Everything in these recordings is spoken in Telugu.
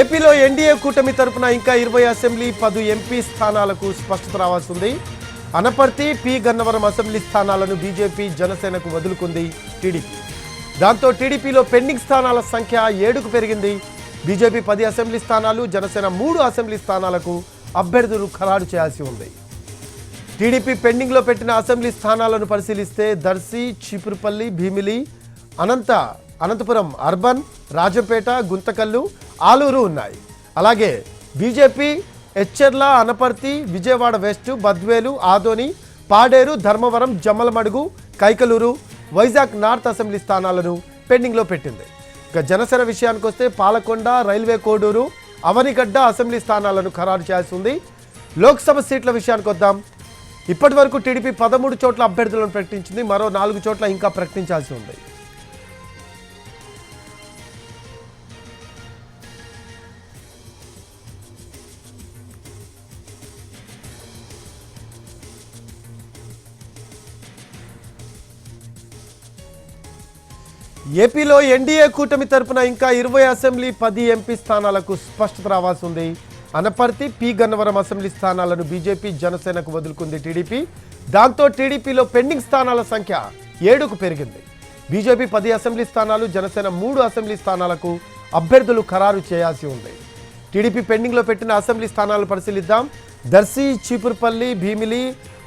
ఏపీలో ఎన్డీఏ కూటమి తరపున ఇంకా ఇరవై అసెంబ్లీ పదు ఎంపీ స్థానాలకు స్పష్టత రావాల్సింది. అనపర్తి పి. గన్నవరం అసెంబ్లీ స్థానాలను బీజేపీ జనసేనకు వదులుకుంది టీడీపీ. దాంతో టీడీపీలో పెండింగ్ స్థానాల సంఖ్య ఏడుకు పెరిగింది. బీజేపీ పది అసెంబ్లీ స్థానాలు జనసేన మూడు అసెంబ్లీ స్థానాలకు అభ్యర్థులు ఖరారు చేయాల్సి ఉంది. టీడీపీ పెండింగ్లో పెట్టిన అసెంబ్లీ స్థానాలను పరిశీలిస్తే దర్శి చీపురుపల్లి భీమిలి అనంత అనంతపురం అర్బన్ రాజంపేట గుంతకల్లు ఆలూరు ఉన్నాయి. అలాగే BJP Etcherla Anaparthi Vijayawada West Badvel Adoni Paderu Dharmavaram Jammalamadugu Kaikaluru Vizag North assembly స్థానాలను పెండింగ్లో పెట్టింది. ఇక జనసేన విషయానికి వస్తే పాలకొండ రైల్వే కోడూరు అవనిగడ్డ అసెంబ్లీ స్థానాలను ఖరారు చేయాల్సి ఉంది. లోక్సభ సీట్ల విషయానికి వద్దాం. ఇప్పటి వరకు టీడీపీ పదమూడు చోట్ల అభ్యర్థులను ప్రకటించింది. మరో నాలుగు చోట్ల ఇంకా ప్రకటించాల్సి ఉంది. ఏపీలో ఎన్డీఏ కూటమి తరపున ఇంకా ఇరవై అసెంబ్లీ పది ఎంపీ స్థానాలకు స్పష్టత రావాల్సి ఉంది. అనపర్తి పి. గన్నవరం అసెంబ్లీ స్థానాలను బీజేపీ జనసేనకు వదులుకుంది టీడీపీ. దాంతో టీడీపీలో పెండింగ్ స్థానాల సంఖ్య ఏడుకు పెరిగింది. బీజేపీ పది అసెంబ్లీ స్థానాలు జనసేన మూడు అసెంబ్లీ స్థానాలకు అభ్యర్థులు ఖరారు చేయాల్సి ఉంది. టీడీపీ పెండింగ్లో పెట్టిన అసెంబ్లీ స్థానాలు పరిశీలిద్దాం. దర్శి చీపురుపల్లి భీమిలి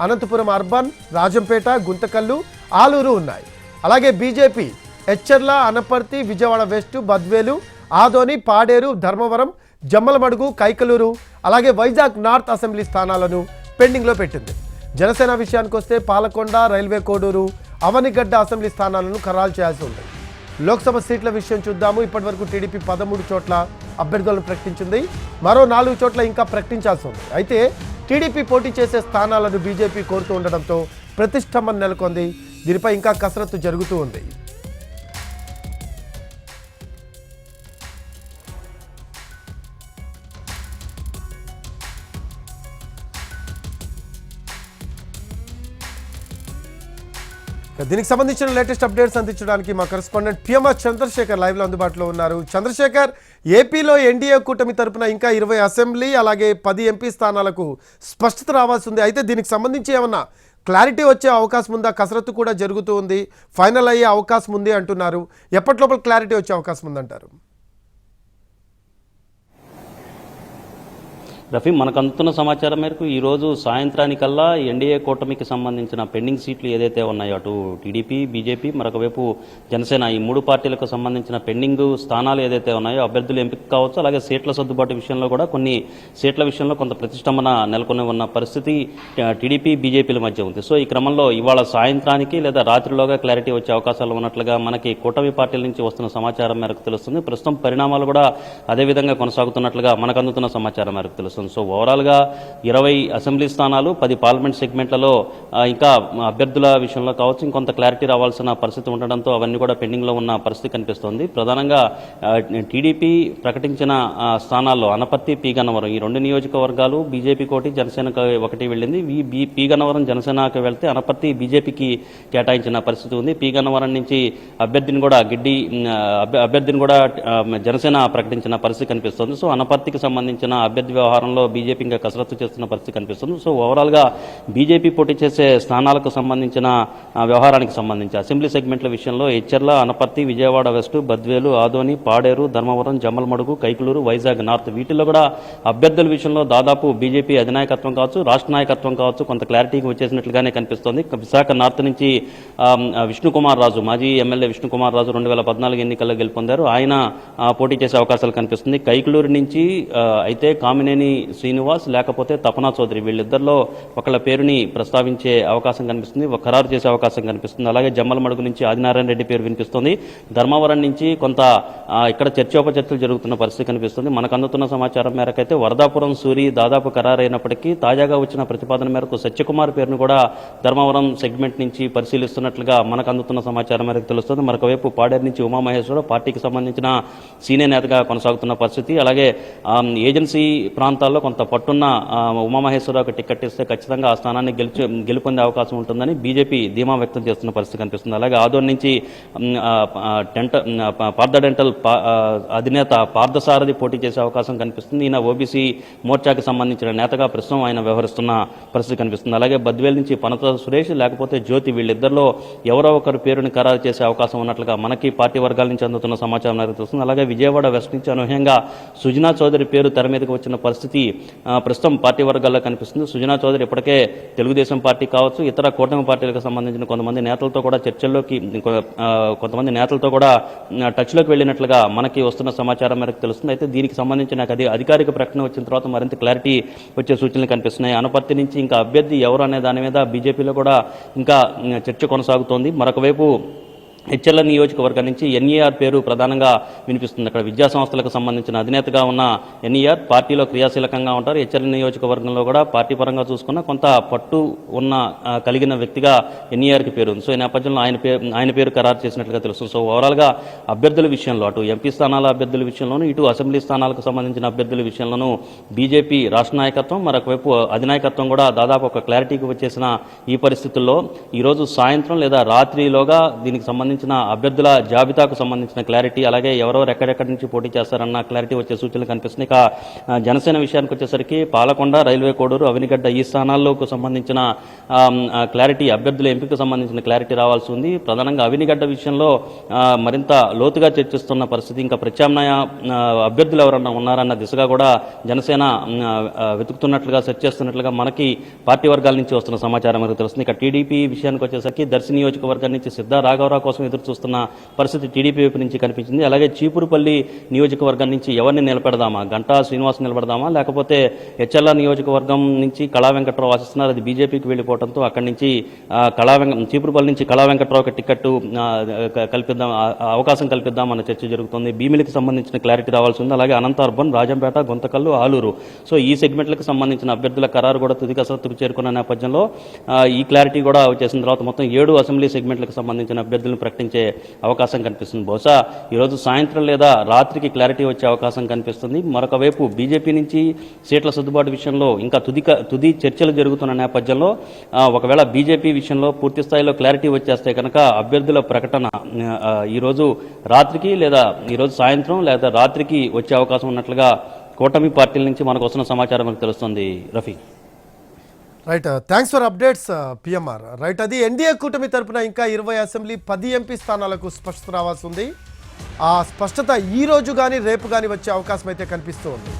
అనంతపురం అర్బన్ రాజంపేట గుంతకల్లు ఆలూరు ఉన్నాయి. అలాగే బీజేపీ ఎచ్చర్ల అనపర్తి విజయవాడ వెస్ట్ బద్వేలు ఆదోని పాడేరు ధర్మవరం జమ్మలమడుగు కైకలూరు అలాగే వైజాగ్ నార్త్ అసెంబ్లీ స్థానాలను పెండింగ్లో పెట్టింది. జనసేన విషయానికి వస్తే పాలకొండ రైల్వే కోడూరు అవనిగడ్డ అసెంబ్లీ స్థానాలను ఖరారు చేయాల్సి ఉంది. లోక్సభ సీట్ల విషయం చూద్దాము. ఇప్పటివరకు టీడీపీ పదమూడు చోట్ల అభ్యర్థులను ప్రకటించింది. మరో నాలుగు చోట్ల ఇంకా ప్రకటించాల్సి ఉంది. అయితే టీడీపీ పోటీ చేసే స్థానాలను బీజేపీ కోరుతూ ఉండడంతో ప్రతిష్టంభన నెలకొంది. దీనిపై ఇంకా కసరత్తు జరుగుతూ ఉంది. దీనికి సంబంధించిన లేటెస్ట్ అప్డేట్స్ అందించడానికి మా కరెస్పాండెంట్ పిఎంఆర్ చంద్రశేఖర్ లైవ్లో అందుబాటులో ఉన్నారు. చంద్రశేఖర్ ఏపీలో ఎన్డీఏ కూటమి తరపున ఇంకా ఇరవై అసెంబ్లీ అలాగే పది ఎంపీ స్థానాలకు స్పష్టత రావాల్సి ఉంది. అయితే దీనికి సంబంధించి ఏమన్నా క్లారిటీ వచ్చే అవకాశం ఉందా? కసరత్తు కూడా జరుగుతూ ఉంది. ఫైనల్ అయ్యే అవకాశం ఉంది అంటున్నారు. ఎప్పటి లోపల క్లారిటీ వచ్చే అవకాశం ఉందంటారు? రఫీ మనకు అందుతున్న సమాచారం మేరకు ఈ రోజు సాయంత్రానికల్లా ఎన్డీఏ కూటమికి సంబంధించిన పెండింగ్ సీట్లు ఏదైతే ఉన్నాయో అటు టీడీపీ బీజేపీ మరొక వైపు జనసేన ఈ మూడు పార్టీలకు సంబంధించిన పెండింగ్ స్థానాలు ఏదైతే ఉన్నాయో అభ్యర్థులు ఎంపిక కావచ్చు అలాగే సీట్ల సర్దుబాటు విషయంలో కూడా కొన్ని సీట్ల విషయంలో కొంత ప్రతిష్టంభన నెలకొని ఉన్న పరిస్థితి టీడీపీ బీజేపీల మధ్య ఉంది. సో ఈ క్రమంలో ఇవాళ సాయంత్రానికి లేదా రాత్రిలోగా క్లారిటీ వచ్చే అవకాశాలు ఉన్నట్లుగా మనకి కూటమి పార్టీల నుంచి వస్తున్న సమాచారం మేరకు తెలుస్తుంది. ప్రస్తుతం పరిణామాలు కూడా అదే విధంగా కొనసాగుతున్నట్లుగా మనకు అందుతున్న సమాచారం మేరకు తెలుస్తుంది. సో ఓవరాల్గా ఇరవై అసెంబ్లీ స్థానాలు పది పార్లమెంట్ సెగ్మెంట్లలో ఇంకా అభ్యర్థుల విషయంలో కావచ్చు ఇంకొంత క్లారిటీ రావాల్సిన పరిస్థితి ఉండడంతో అవన్నీ కూడా పెండింగ్లో ఉన్న పరిస్థితి కనిపిస్తోంది. ప్రధానంగా టీడీపీ ప్రకటించిన స్థానాల్లో అనపర్తి పి గన్నవరం ఈ రెండు నియోజకవర్గాలు బీజేపీ కోటి జనసేనకు ఒకటి వెళ్ళింది. ఈ బీ పి గన్నవరం జనసేనకు వెళ్తే అనపర్తి బీజేపీకి కేటాయించిన పరిస్థితి ఉంది. పి గన్నవరం నుంచి అభ్యర్థిని కూడా గిడ్డి అభ్యర్థిని కూడా జనసేన ప్రకటించిన పరిస్థితి కనిపిస్తోంది. సో అనపర్తికి సంబంధించిన అభ్యర్థి వ్యవహారం వ్యవహారంలో బీజేపీ ఇంకా కసరత్తు చేస్తున్న పరిస్థితి కనిపిస్తుంది. సో ఓవరాల్గా బీజేపీ పోటీ చేసే స్థానాలకు సంబంధించిన వ్యవహారానికి సంబంధించి అసెంబ్లీ సెగ్మెంట్ల విషయంలో ఎచ్చెర్ల అనపర్తి విజయవాడ వెస్ట్ బద్వేలు ఆదోని పాడేరు ధర్మవరం జమ్మలమడుగు కైకులూరు వైజాగ్ నార్త్ వీటిల్లో కూడా అభ్యర్థుల విషయంలో దాదాపు బీజేపీ అధినాయకత్వం కావచ్చు రాష్ట్ర నాయకత్వం కావచ్చు కొంత క్లారిటీకి వచ్చేసినట్లుగానే కనిపిస్తోంది. విశాఖ నార్త్ నుంచి విష్ణుకుమార్ రాజు మాజీ ఎమ్మెల్యే విష్ణుకుమార్ రాజు రెండు వేల పద్నాలుగు ఎన్నికల్లో గెలుపొందారు. ఆయన పోటీ చేసే అవకాశాలు కనిపిస్తుంది. కైకులూరు నుంచి అయితే కామినేని శ్రీనివాస్ లేకపోతే తపనా చౌదరి వీళ్ళిద్దరిలో ఒకళ్ళ పేరుని ప్రస్తావించే అవకాశం కనిపిస్తుంది ఒక ఖరారు చేసే అవకాశం కనిపిస్తుంది. అలాగే జమ్మలమడుగు నుంచి ఆదినారాయణ రెడ్డి పేరు వినిపిస్తుంది. ధర్మవరం నుంచి కొంత ఇక్కడ చర్చోపచర్చలు జరుగుతున్న పరిస్థితి కనిపిస్తుంది. మనకు అందుతున్న సమాచారం మేరకు అయితే వరదాపురం సూరి దాదాపు ఖరారైనప్పటికీ తాజాగా వచ్చిన ప్రతిపాదన మేరకు సత్యకుమార్ పేరును కూడా ధర్మవరం సెగ్మెంట్ నుంచి పరిశీలిస్తున్నట్లుగా మనకు అందుతున్న సమాచారం మేరకు తెలుస్తుంది. మరొకవైపు పాడేరు నుంచి ఉమామహేశ్వరరావు పార్టీకి సంబంధించిన సీనియర్ నేతగా కొనసాగుతున్న పరిస్థితి. అలాగే ఏజెన్సీ ప్రాంత ప్రాంతాల్లో కొంత పట్టున్న ఆ, ఉమామహేశ్వరరావుకి టికెట్ ఇస్తే ఖచ్చితంగా ఆ స్థానాన్ని గెలిచి గెలుపొందే అవకాశం ఉంటుందని బీజేపీ ధీమా వ్యక్తం చేస్తున్న పరిస్థితి కనిపిస్తుంది. అలాగే ఆదోన్ నుంచి డెంట పార్థ డెంటల్ అధినేత పార్థసారథి పోటీ చేసే అవకాశం కనిపిస్తుంది. ఈయన ఓబీసీ మోర్చాకి సంబంధించిన నేతగా ప్రస్తుతం ఆయన వ్యవహరిస్తున్న పరిస్థితి కనిపిస్తుంది. అలాగే బద్వేల్ నుంచి పనత సురేష్ లేకపోతే జ్యోతి వీళ్ళిద్దరిలో ఎవరో ఒకరి పేరుని ఖరారు చేసే అవకాశం ఉన్నట్లుగా మనకి పార్టీ వర్గాల నుంచి అందుతున్న సమాచారం అనేది తెలుస్తుంది అలాగే విజయవాడ వెస్ట్ నుంచి అనూహ్యంగా సుజనా చౌదరి పేరు తెర మీదకి వచ్చిన పరిస్థితి ఆ, ప్రస్తుతం పార్టీ వర్గాల్లో కనిపిస్తుంది. సుజనా చౌదరి ఇప్పటికే తెలుగుదేశం పార్టీ కావచ్చు ఇతర కూటమి పార్టీలకు సంబంధించిన కొంతమంది నేతలతో కూడా చర్చల్లోకి కొంతమంది నేతలతో కూడా టచ్లోకి వెళ్ళినట్లుగా మనకి వస్తున్న సమాచారం మేరకు తెలుస్తుంది. అయితే దీనికి సంబంధించి నాకు అది అధికారిక ప్రకటన వచ్చిన తర్వాత మరింత క్లారిటీ వచ్చే సూచనలు కనిపిస్తున్నాయి. అనపర్తి నుంచి ఇంకా అభ్యర్థి ఎవరు అనే దాని మీద బీజేపీలో కూడా ఇంకా చర్చ కొనసాగుతోంది. మరొక వైపు హెచ్ఎల్ నియోజకవర్గం నుంచి ఎన్ఈఆర్ పేరు ప్రధానంగా వినిపిస్తుంది. అక్కడ విద్యా సంస్థలకు సంబంధించిన అధినేతగా ఉన్న ఎన్ఈఆర్ పార్టీలో క్రియాశీలకంగా ఉంటారు. హెచ్ఎల్ నియోజకవర్గంలో కూడా పార్టీ పరంగా చూసుకున్న కొంత పట్టు ఉన్న కలిగిన వ్యక్తిగా ఎన్ఈఆర్కి పేరు ఉంది. సో ఈ నేపథ్యంలో ఆయన పేరు ఆయన పేరు ఖరారు చేసినట్లుగా తెలుస్తుంది. సో ఓవరాల్గా అభ్యర్థుల విషయంలో అటు ఎంపీ స్థానాల అభ్యర్థుల విషయంలోనూ ఇటు అసెంబ్లీ స్థానాలకు సంబంధించిన అభ్యర్థుల విషయంలోనూ బీజేపీ రాష్ట్ర నాయకత్వం మరొక వైపు అధినాయకత్వం కూడా దాదాపు ఒక క్లారిటీకి వచ్చేసిన ఈ పరిస్థితుల్లో ఈరోజు సాయంత్రం లేదా రాత్రిలోగా దీనికి సంబంధించిన అభ్యర్థుల జాబితాకు సంబంధించిన క్లారిటీ అలాగే ఎవరెవరు ఎక్కడెక్కడి నుంచి పోటీ చేస్తారన్న క్లారిటీ వచ్చే సూచనలు కనిపిస్తున్నాయి. ఇక జనసేన విషయానికి వచ్చేసరికి పాలకొండ రైల్వే కోడూరు అవినిగడ్డ ఈ స్థానాల్లోకి సంబంధించిన క్లారిటీ అభ్యర్థుల ఎంపికకు సంబంధించిన క్లారిటీ రావాల్సి ఉంది. ప్రధానంగా అవినిగడ్డ విషయంలో మరింత లోతుగా చర్చిస్తున్న పరిస్థితి ఇంకా ప్రత్యామ్నాయ అభ్యర్థులు ఎవరన్నా ఉన్నారన్న దిశగా కూడా జనసేన వెతుకుతున్నట్లుగా సెర్చ్ చేస్తున్నట్లుగా మనకి పార్టీ వర్గాల నుంచి వస్తున్న సమాచారం మనకు తెలుస్తుంది. ఇక టీడీపీ విషయానికి వచ్చేసరికి దర్శి నియోజకవర్గం నుంచి సిద్ధ రాఘవరావు కోసం ఎదురు చూస్తున్న పరిస్థితి టీడీపీ వైపు నుంచి కనిపించింది. అలాగే చీపురుపల్లి నియోజకవర్గం నుంచి ఎవరిని నిలబెడదామా? గంటా శ్రీనివాస్ నిలబెడదామా? లేకపోతే హెచ్ఎల్ఆర్ నియోజకవర్గం నుంచి కళా వెంకట్రావు ఆశిస్తున్నారు. అది బీజేపీకి వెళ్ళిపోవడంతో అక్కడి నుంచి కళా వెంక చీపురుపల్లి నుంచి కళా వెంకట్రావుకి టికెట్ కల్పిద్దాం అవకాశం కల్పిద్దాం అన్న చర్చ జరుగుతుంది. భీమిలికి సంబంధించిన క్లారిటీ రావాల్సి ఉంది. అలాగే అనంత అర్బన్ రాజంపేట గుంతకల్లు ఆలూరు. సో ఈ సెగ్మెంట్లకు సంబంధించిన అభ్యర్థుల ఖరారు కూడా తుది కసరత్తుకు చేరుకున్న నేపథ్యంలో ఈ క్లారిటీ కూడా వచ్చేసిన తర్వాత మొత్తం ఏడు అసెంబ్లీ సెగ్మెంట్లకు సంబంధించిన అభ్యర్థులను ప్రకటించే అవకాశం కనిపిస్తుంది. బహుశా ఈరోజు సాయంత్రం లేదా రాత్రికి క్లారిటీ వచ్చే అవకాశం కనిపిస్తుంది. మరొక వైపు బీజేపీ నుంచి సీట్ల సర్దుబాటు విషయంలో ఇంకా తుది తుది చర్చలు జరుగుతున్న నేపథ్యంలో ఒకవేళ బీజేపీ విషయంలో పూర్తి స్థాయిలో క్లారిటీ వచ్చేస్తే కనుక అభ్యర్థుల ప్రకటన ఈరోజు రాత్రికి లేదా ఈరోజు సాయంత్రం లేదా రాత్రికి వచ్చే అవకాశం ఉన్నట్లుగా కూటమి పార్టీల నుంచి మనకు వస్తున్న సమాచారం మనకు తెలుస్తుంది. Rafi. Right thanks for updates PMR right అది ఎన్డీఏ కూటమి తరపున ఇంకా ఇరవై అసెంబ్లీ పది ఎంపీ స్థానాలకు స్పష్టత రావాల్సి ఉంది. ఆ స్పష్టత ఈ రోజు కానీ రేపు కానీ వచ్చే అవకాశం అయితే కనిపిస్తూ ఉంది.